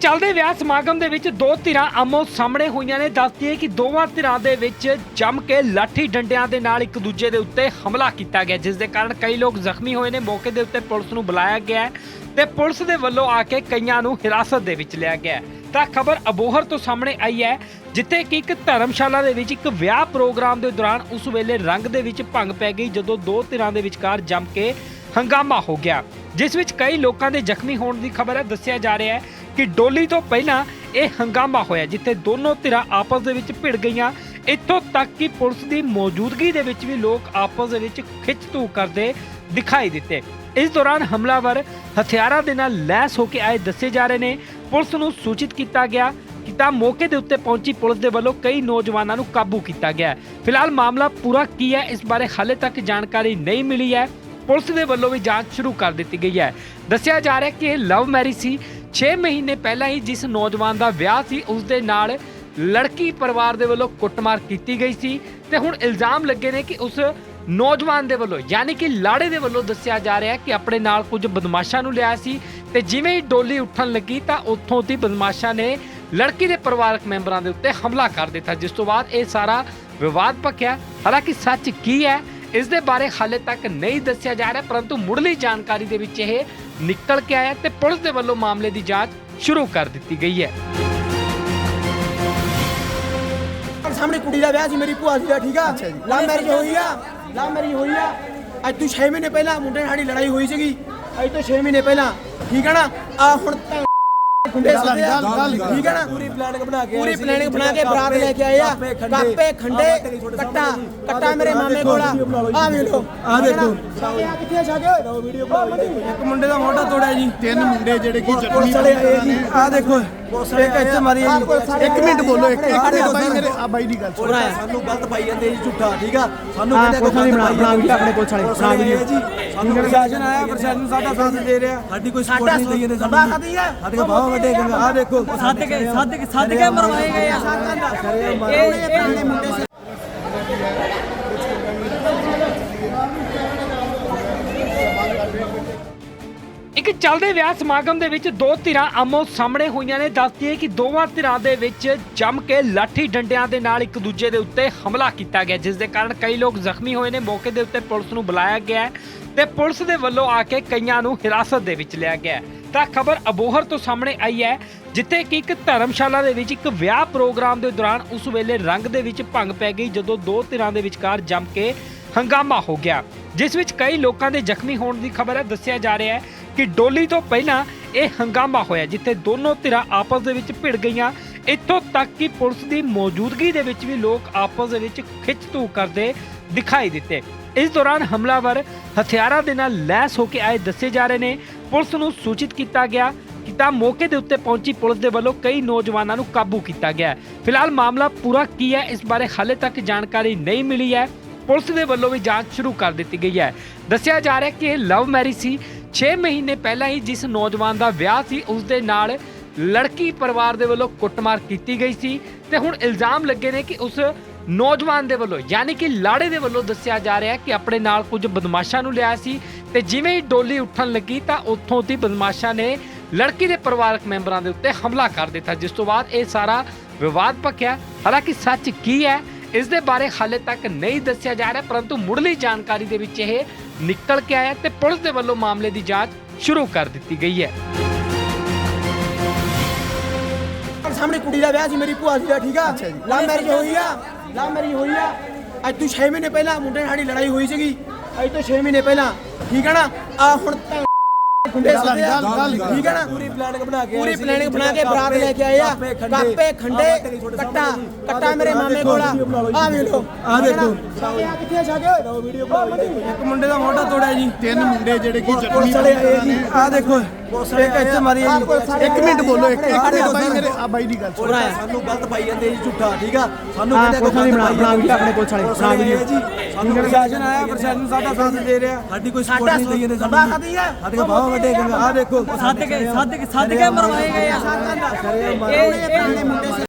ਚੱਲਦੇ ਵਿਆਹ ਸਮਾਗਮ ਦੇ ਵਿੱਚ ਦੋ ਧਿਰਾਂ ਆਮੋ ਸਾਹਮਣੇ ਹੋਈਆਂ ਨੇ। ਦੱਸਦੀ ਹੈ ਕਿ ਦੋਵਾਂ ਧਿਰਾਂ ਦੇ ਵਿੱਚ ਜੰਮ ਕੇ ਲਾਠੀ ਡੰਡਿਆਂ ਦੇ ਨਾਲ ਇੱਕ ਦੂਜੇ ਦੇ ਉੱਤੇ ਹਮਲਾ ਕੀਤਾ ਗਿਆ, ਜਿਸ ਦੇ ਕਾਰਨ ਕਈ ਲੋਕ ਜ਼ਖਮੀ ਹੋਏ ਨੇ। ਮੌਕੇ ਦੇ ਉੱਤੇ ਪੁਲਿਸ ਨੂੰ ਬੁਲਾਇਆ ਗਿਆ ਤੇ ਪੁਲਿਸ ਦੇ ਵੱਲੋਂ ਆ ਕੇ ਕਈਆਂ ਨੂੰ ਹਿਰਾਸਤ ਦੇ ਵਿੱਚ ਲਿਆ ਗਿਆ ਤਾਂ ਖਬਰ ਅਬੋਹਰ ਤੋਂ ਸਾਹਮਣੇ ਆਈ ਹੈ, ਜਿੱਥੇ ਕਿ ਇੱਕ ਧਰਮਸ਼ਾਲਾ ਦੇ ਵਿੱਚ ਇੱਕ ਵਿਆਹ ਪ੍ਰੋਗਰਾਮ ਦੇ ਦੌਰਾਨ ਉਸ ਵੇਲੇ ਰੰਗ ਦੇ ਵਿੱਚ ਭੰਗ ਪੈ ਗਈ, ਜਦੋਂ ਦੋ ਧਿਰਾਂ ਦੇ ਵਿਚਕਾਰ ਜੰਮ ਕੇ ਹੰਗਾਮਾ ਹੋ ਗਿਆ, ਜਿਸ ਵਿੱਚ ਕਈ ਲੋਕਾਂ ਦੇ ਜ਼ਖਮੀ ਹੋਣ ਦੀ ਖਬਰ ਹੈ। ਦੱਸਿਆ ਜਾ ਰਿਹਾ ਹੈ ਕਿ ਡੋਲੀ ਤੋਂ ਪਹਿਲਾਂ ਇਹ ਹੰਗਾਮਾ ਹੋਇਆ, ਜਿੱਥੇ ਦੋਨੋਂ ਧਿਰਾਂ ਆਪਸ ਦੇ ਵਿੱਚ ਭਿੜ ਗਈਆਂ। ਇੱਥੋਂ ਤੱਕ ਕਿ ਪੁਲਿਸ ਦੀ ਮੌਜੂਦਗੀ ਦੇ ਵਿੱਚ ਵੀ ਲੋਕ ਆਪਸ ਦੇ ਵਿੱਚ ਖਿੱਚ ਧੂ ਕਰਦੇ ਦਿਖਾਈ ਦਿੱਤੇ। ਇਸ ਦੌਰਾਨ ਹਮਲਾਵਰ ਹਥਿਆਰਾਂ ਦੇ ਨਾਲ ਲੈਸ ਹੋ ਕੇ ਆਏ ਦੱਸੇ ਜਾ ਰਹੇ ਨੇ। ਪੁਲਿਸ ਨੂੰ ਸੂਚਿਤ ਕੀਤਾ ਗਿਆ ਕਿ ਤਾਂ ਮੌਕੇ ਦੇ ਉੱਤੇ ਪਹੁੰਚੀ ਪੁਲਿਸ ਦੇ ਵੱਲੋਂ ਕਈ ਨੌਜਵਾਨਾਂ ਨੂੰ ਕਾਬੂ ਕੀਤਾ ਗਿਆ। ਫਿਲਹਾਲ ਮਾਮਲਾ ਪੂਰਾ ਕੀ ਹੈ, ਇਸ ਬਾਰੇ ਹਾਲੇ ਤੱਕ ਜਾਣਕਾਰੀ ਨਹੀਂ ਮਿਲੀ ਹੈ। ਪੁਲਿਸ ਦੇ ਵੱਲੋਂ ਵੀ ਜਾਂਚ ਸ਼ੁਰੂ ਕਰ ਦਿੱਤੀ ਗਈ ਹੈ। ਦੱਸਿਆ ਜਾ ਰਿਹਾ ਕਿ ਇਹ ਲਵ ਮੈਰਿਜ ਸੀ। 6 ਮਹੀਨੇ ਪਹਿਲਾਂ ਹੀ ਜਿਸ ਨੌਜਵਾਨ ਦਾ ਵਿਆਹ ਸੀ, ਉਸ ਦੇ ਨਾਲ ਲੜਕੀ ਪਰਿਵਾਰ ਦੇ ਵੱਲੋਂ ਕੁੱਟਮਾਰ ਕੀਤੀ ਗਈ ਸੀ ਤੇ ਹੁਣ ਇਲਜ਼ਾਮ ਲੱਗੇ ਨੇ ਕਿ ਉਸ ਨੌਜਵਾਨ ਦੇ ਵੱਲੋਂ, ਯਾਨੀ ਕਿ ਲਾੜੇ ਦੇ ਵੱਲੋਂ ਦੱਸਿਆ ਜਾ ਰਿਹਾ ਕਿ ਆਪਣੇ ਨਾਲ ਕੁਝ ਬਦਮਾਸ਼ਾਂ ਨੂੰ ਲਿਆ ਸੀ ਤੇ ਜਿਵੇਂ ਹੀ ਡੋਲੀ ਉੱਠਣ ਲੱਗੀ ਤਾਂ ਉੱਥੋਂ ਦੀ ਬਦਮਾਸ਼ਾਂ ਨੇ ਲੜਕੀ ਦੇ ਪਰਿਵਾਰਕ ਮੈਂਬਰਾਂ ਦੇ ਉੱਤੇ ਹਮਲਾ ਕਰ ਦਿੱਤਾ, ਜਿਸ ਤੋਂ ਬਾਅਦ ਇਹ ਸਾਰਾ ਵਿਵਾਦ ਭਖਿਆ ਹਾਲਾਂਕਿ ਸੱਚ ਕੀ ਹੈ ਇਸ ਦੇ ਬਾਰੇ ਹਾਲੇ ਤੱਕ ਨਹੀਂ ਦੱਸਿਆ ਜਾ ਰਿਹਾ ਪਰੰਤੂ ਮੁੱਢਲੀ ਜਾਣਕਾਰੀ ਦੇ ਵਿੱਚ ਇਹ ਨਿਕਲ ਕੇ ਆਇਆ ਤੇ ਪੁਲਿਸ ਦੇ ਵੱਲੋਂ ਮਾਮਲੇ ਦੀ ਜਾਂਚ ਸ਼ੁਰੂ ਕਰ ਦਿੱਤੀ ਗਈ ਹੈ। ਸਾਹਮਣੇ ਕੁੜੀ ਦਾ ਵਿਆਹ ਸੀ ਮੇਰੀ ਭੂਆ ਜੀ ਦਾ ਠੀਕ ਆ? ਲਵ ਮੈਰਿਜ ਹੋਈ ਆ ਲਵ ਮੈਰਿਜ ਹੋਈ ਆ। ਅੱਜ ਤੋਂ 6 ਮਹੀਨੇ ਪਹਿਲਾਂ ਮੁੰਡੇ ਨਾਲ ਸਾਡੀ ਲੜਾਈ ਹੋਈ ਸੀਗੀ। ਅੱਜ ਤੋਂ 6 ਮਹੀਨੇ ਪਹਿਲਾਂ ਠੀਕ ਆ ਨਾ? ਆ ਹੁਣ ਸੱਦੇ ਆ। ਠੀਕ ਆ ਨਾ? ਪੂਰੀ ਪਲਾਨਿੰਗ ਬਣਾ ਕੇ ਪੂਰੀ ਪਲਾਨਿੰਗ ਬਣਾ ਕੇ ਬਰਾਤ ਲੈ ਕੇ ਆਏ ਆ। ਕਾਪੇ ਖੰਡੇ ਕੱਟਾ। ਕੱਟਾ ਮੇਰੇ ਮਾਮੇ ਕੋਲ। ਆ ਆ ਵੇਖ ਲਓ ਆ ਦੇਖੋ। ਆ ਕਿੱਥੇ ਛਾਗੇ ਵੀਡੀਓ ਇੱਕ ਮੁੰਡੇ ਦਾ ਮੋਢਾ ਤੋੜਿਆ ਜੀ। ਤਿੰਨ ਮੁੰਡੇ ਜਿਹੜੇ ਕਿ ਜੀ। ਆ ਦੇਖੋ ਇੱਕ ਇੱਥੇ ਮਾਰੀ ਇੱਕ ਮਿੰਟ ਬੋਲੋ ਇੱਕ ਇੱਕ ਮਿੰਟ ਬਾਈ ਮੇਰੇ ਆ ਬਾਈ ਦੀ ਗੱਲ ਸੁਣ। ਸਾਨੂੰ ਗਲਤ ਪਾਈ ਜਾਂਦੇ ਜੀ ਝੂਠਾ ਠੀਕ ਆ? ਸਾਨੂੰ ਕਹਿੰਦੇ ਕੋਈ ਗਲਤ ਪਾਈ ਜਾਂਦੇ ਆਪਣੇ ਪੁਲਿਸ ਵਾਲੇ ਬਣਾ ਵੀਡੀਓ ਜੀ। ਸਾਨੂੰ ਪ੍ਰਸ਼ਾਸਨ ਆਇਆ ਪ੍ਰਸ਼ਾਸਨ ਸਾਡਾ ਸਾਥ ਦੇ ਰਿਹਾ। ਸਾਡੀ ਕੋਈ ਸਪੋਰਟ ਨਹੀਂ ਦਈ ਜਾਂਦੇ ਸਾਨੂੰ। ਸਾਡੀ ਆ ਸਾਡੇ ਕੋਲ ਬਹੁਤ ਵੱਡੇ ਗੰਗਾ ਆ। ਦੇਖੋ। ਸੱਦ ਕੇ ਸੱਦ ਕੇ ਸੱਦ ਕੇ ਮਰਵਾਏ ਗਏ ਆ। ਇਹ ਪੁਰਾਣੇ ਮੁੰਡੇ ਚੱਲਦੇ ਵਿਆਹ ਸਮਾਗਮ ਦੇ ਵਿੱਚ ਦੋ ਧਿਰਾਂ ਆਮੋ ਸਾਹਮਣੇ ਹੋਈਆਂ ਨੇ। ਦੱਸਦੀ ਹੈ ਕਿ ਦੋਵਾਂ ਧਿਰਾਂ ਦੇ ਵਿੱਚ ਜੰਮ ਕੇ ਲਾਠੀ ਡੰਡਿਆਂ ਦੇ ਨਾਲ ਇੱਕ ਦੂਜੇ ਦੇ ਉੱਤੇ ਹਮਲਾ ਕੀਤਾ ਗਿਆ, ਜਿਸ ਦੇ ਕਾਰਨ ਕਈ ਲੋਕ ਜ਼ਖਮੀ ਹੋਏ ਨੇ। ਮੌਕੇ ਦੇ ਉੱਤੇ ਪੁਲਿਸ ਨੂੰ ਬੁਲਾਇਆ ਗਿਆ ਤੇ ਪੁਲਿਸ ਦੇ ਵੱਲੋਂ ਆ ਕੇ ਕਈਆਂ ਨੂੰ ਹਿਰਾਸਤ ਦੇ ਵਿੱਚ ਲਿਆ ਗਿਆ ਤਾਂ ਖਬਰ ਅਬੋਹਰ ਤੋਂ ਸਾਹਮਣੇ ਆਈ ਹੈ, ਜਿੱਥੇ ਕਿ ਇੱਕ ਧਰਮਸ਼ਾਲਾ ਦੇ ਵਿੱਚ ਇੱਕ ਵਿਆਹ ਪ੍ਰੋਗਰਾਮ ਦੇ ਦੌਰਾਨ ਉਸ ਵੇਲੇ ਰੰਗ ਦੇ ਵਿੱਚ ਭੰਗ ਪੈ ਗਈ, ਜਦੋਂ ਦੋ ਧਿਰਾਂ ਦੇ ਵਿਚਕਾਰ ਜੰਮ ਕੇ ਹੰਗਾਮਾ ਹੋ ਗਿਆ, ਜਿਸ ਵਿੱਚ ਕਈ ਲੋਕਾਂ ਦੇ ਜ਼ਖਮੀ ਹੋਣ ਦੀ ਖਬਰ ਹੈ। ਦੱਸਿਆ ਜਾ ਰਿਹਾ ਹੈ ਕਿ ਡੋਲੀ ਤੋਂ ਪਹਿਲਾਂ ਇਹ ਹੰਗਾਮਾ ਹੋਇਆ, ਜਿੱਥੇ ਦੋਨੋਂ ਧਿਰਾਂ ਆਪਸ ਦੇ ਵਿੱਚ ਭਿੜ ਗਈਆਂ। ਇੱਥੋਂ ਤੱਕ ਕਿ ਪੁਲਿਸ ਦੀ ਮੌਜੂਦਗੀ ਦੇ ਵਿੱਚ ਵੀ ਲੋਕ ਆਪਸ ਦੇ ਵਿੱਚ ਖਿੱਚ ਧੂ ਕਰਦੇ ਦਿਖਾਈ ਦਿੱਤੇ। ਇਸ ਦੌਰਾਨ ਹਮਲਾਵਰ ਹਥਿਆਰਾਂ ਦੇ ਨਾਲ ਲੈਸ ਹੋ ਕੇ ਆਏ ਦੱਸੇ ਜਾ ਰਹੇ ਨੇ। ਪੁਲਿਸ ਨੂੰ ਸੂਚਿਤ ਕੀਤਾ ਗਿਆ ਕਿ ਤਾਂ ਮੌਕੇ ਦੇ ਉੱਤੇ ਪਹੁੰਚੀ ਪੁਲਿਸ ਦੇ ਵੱਲੋਂ ਕਈ ਨੌਜਵਾਨਾਂ ਨੂੰ ਕਾਬੂ ਕੀਤਾ ਗਿਆ। ਫਿਲਹਾਲ ਮਾਮਲਾ ਪੂਰਾ ਕੀ ਹੈ, ਇਸ ਬਾਰੇ ਹਾਲੇ ਤੱਕ ਜਾਣਕਾਰੀ ਨਹੀਂ ਮਿਲੀ ਹੈ। ਪੁਲਿਸ ਦੇ ਵੱਲੋਂ ਵੀ ਜਾਂਚ ਸ਼ੁਰੂ ਕਰ ਦਿੱਤੀ ਗਈ ਹੈ। ਦੱਸਿਆ ਜਾ ਰਿਹਾ ਕਿ ਇਹ ਲਵ ਮੈਰਿਜ ਸੀ। 6 ਮਹੀਨੇ ਪਹਿਲਾਂ ਹੀ ਜਿਸ ਨੌਜਵਾਨ ਦਾ ਵਿਆਹ ਸੀ, ਉਸ ਦੇ ਨਾਲ ਲੜਕੀ ਪਰਿਵਾਰ ਦੇ ਵੱਲੋਂ ਕੁੱਟਮਾਰ ਕੀਤੀ ਗਈ ਸੀ ਤੇ ਹੁਣ ਇਲਜ਼ਾਮ ਲੱਗੇ ਨੇ ਕਿ ਉਸ ਨੌਜਵਾਨ ਦੇ ਵੱਲੋਂ, ਯਾਨੀ ਕਿ ਲਾੜੇ ਦੇ ਵੱਲੋਂ ਦੱਸਿਆ ਜਾ ਰਿਹਾ ਕਿ ਆਪਣੇ ਨਾਲ ਕੁਝ ਬਦਮਾਸ਼ਾਂ ਨੂੰ ਲਿਆ ਸੀ ਤੇ ਜਿਵੇਂ ਹੀ ਡੋਲੀ ਉੱਠਣ ਲੱਗੀ ਤਾਂ ਉੱਥੋਂ ਦੀ ਬਦਮਾਸ਼ਾਂ ਨੇ ਲੜਕੀ ਦੇ ਪਰਿਵਾਰਕ ਮੈਂਬਰਾਂ ਦੇ ਉੱਤੇ ਹਮਲਾ ਕਰ ਦਿੱਤਾ, ਜਿਸ ਤੋਂ ਬਾਅਦ ਇਹ ਸਾਰਾ ਵਿਵਾਦ ਭਖਿਆ ਹਾਲਾਂਕਿ ਸੱਚ ਕੀ ਹੈ, ਇਸ ਦੇ ਬਾਰੇ ਹਾਲੇ ਤੱਕ ਨਹੀਂ ਦੱਸਿਆ ਜਾ ਰਿਹਾ, ਪਰੰਤੂ ਮੁੱਢਲੀ ਜਾਣਕਾਰੀ ਦੇ ਵਿੱਚ ਇਹ ਨਿਕਲ ਕੇ ਆਇਆ ਤੇ ਪੁਲਿਸ ਦੇ ਵੱਲੋਂ ਮਾਮਲੇ ਦੀ ਜਾਂਚ ਸ਼ੁਰੂ ਕਰ ਦਿੱਤੀ ਗਈ ਹੈ। ਸਾਹਮਣੇ ਕੁੜੀ ਦਾ ਵਿਆਹ ਸੀ ਮੇਰੀ ਭੂਆ ਜੀ ਦਾ ਠੀਕ ਆ? ਲਵ ਮੈਰਿਜ ਹੋਈ ਆ ਲਵ ਮੈਰਿਜ ਹੋਈ ਆ। ਅੱਜ ਤੋਂ 6 ਮਹੀਨੇ ਪਹਿਲਾਂ ਮੁੰਡੇ ਨਾਲ ਸਾਡੀ ਲੜਾਈ ਹੋਈ ਸੀਗੀ। ਅੱਜ ਤੋਂ 6 ਮਹੀਨੇ ਪਹਿਲਾਂ ਠੀਕ ਆ ਨਾ? ਆ ਹੁਣ ਠੀਕ ਆ ਨਾ? ਪੂਰੀ ਪਲਾਨਿੰਗ ਬਣਾ ਕੇ ਪੂਰੀ ਪਲਾਨਿੰਗ ਬਣਾ ਕੇ ਬਰਾਤ ਲੈ ਕੇ ਆਏ ਆ। ਕਾਪੇ ਖੰਡੇ। ਕੱਟਾ ਕੱਟਾ ਮੇਰੇ ਮਾਮੇ ਕੋਲ ਆ। ਆ ਵੇਖ ਲਓ। ਆ ਦੇਖੋ। ਆ ਕਿੱਥੇ ਛਾਗੇ ਵੀਡੀਓ ਇੱਕ ਮੁੰਡੇ ਦਾ ਮੋਢਾ ਤੋੜਿਆ ਜੀ। ਤਿੰਨ ਮੁੰਡੇ ਜਿਹੜੇ ਕਿ ਜੀ। ਆ ਦੇਖੋ। ਇੱਕ ਇੱਥੇ ਮਾਰੀ ਆ ਜੀ। ਇੱਕ ਮਿੰਟ ਬੋਲੋ ਇੱਕ ਇੱਕ ਮਿੰਟ ਬਾਈ ਮੇਰੇ ਆ ਬਾਈ ਦੀ ਗੱਲ ਸੁਣ। ਸਾਨੂੰ ਗਲਤ ਪਾਈ ਜਾਂਦੇ ਜੀ ਝੂਠਾ ਠੀਕ ਆ? ਸਾਨੂੰ ਕਹਿੰਦੇ ਕੋਈ ਗਲਤ ਪਾਈ ਜਾਂਦੇ ਆਪਣੇ ਪੁਲਿਸ ਵਾਲੇ ਬਣਾ ਵੀਡੀਓ ਜੀ। ਸਾਨੂੰ ਪ੍ਰਸ਼ਾਸਨ ਆਇਆ ਪ੍ਰਸ਼ਾਸਨ ਸਾਡਾ ਸਾਥ ਦੇ ਰਿਹਾ। ਸਾਡੀ ਕੋਈ ਸਪੋਰਟ ਨਹੀਂ ਦਈ ਜਾਂਦੇ ਸਾਨੂੰ। ਸਾਡੀ ਆ ਸਾਡੇ ਕੋਲ ਬਹੁਤ ਵੱਡੇ ਗੰਗਾ ਆ ਦੇਖੋ। ਸੱਦ ਕੇ ਸੱਦ ਕੇ ਸੱਦ ਕੇ ਮਰਵਾਏ ਗਏ ਆ। ਇਹ ਪੁਰਾਣੇ ਮੁੰਡੇ